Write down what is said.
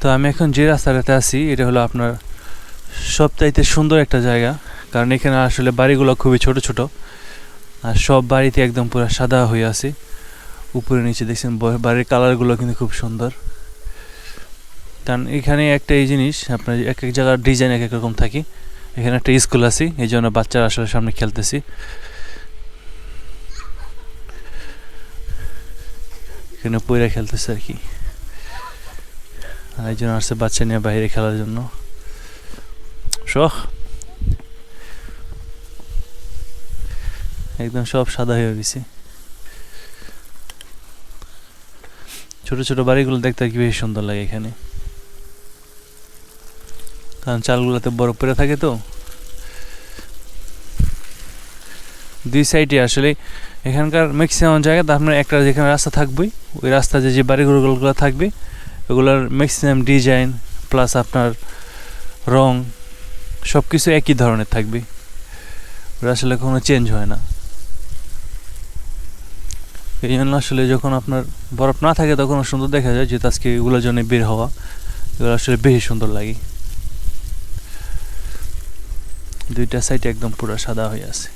তো আমি এখন যে রাস্তাটাতে আছি, এটা হলো আপনার সবচাইতে সুন্দর একটা জায়গা। কারণ এখানে আসলে বাড়িগুলো খুবই ছোট ছোট, আর সব বাড়িতে একদম পুরো সাদা হয়ে আছে। উপরে নিচে দেখছেন বাড়ির কালারগুলো কিন্তু খুব সুন্দর। কারণ এখানে একটা এই জিনিস, আপনার এক এক জায়গার ডিজাইন এক এক রকম থাকে। এখানে একটা স্কুল আছে, এই জন্য বাচ্চারা আসলে সামনে খেলতেছি। এখানে পইরা খেলতেছে আর কি। এই আসছে বাচ্চা নিয়ে বাইরে খেলার জন্য। শখ একদম সব সাদা হয়ে গেছে। ছোট ছোট বাড়িগুলো দেখতে কি বেশি সুন্দর লাগে এখানে। কারণ চালগুলোতে বরফ পড়ে থাকে তো। দুই সাইডে আসলে এখানকার ম্যাক্সিমাম জায়গাতে আপনার একটা যেখানে রাস্তা থাকবেই, ওই রাস্তা যে যে বাড়িঘরগুলো থাকবে ওগুলোর ম্যাক্সিমাম ডিজাইন প্লাস আপনার রং সব কিছু একই ধরনের থাকবে। আসলে কোনো চেঞ্জ হয় না। এই জন্য আসলে যখন আপনার বরফ না থাকে তখন সুন্দর দেখা যায় যেহেতু আজকে এগুলোর জন্য বের হওয়া। এগুলো আসলে বেশি সুন্দর লাগে। দুইটা সাইড একদম পুরো সাদা হয়ে আছে।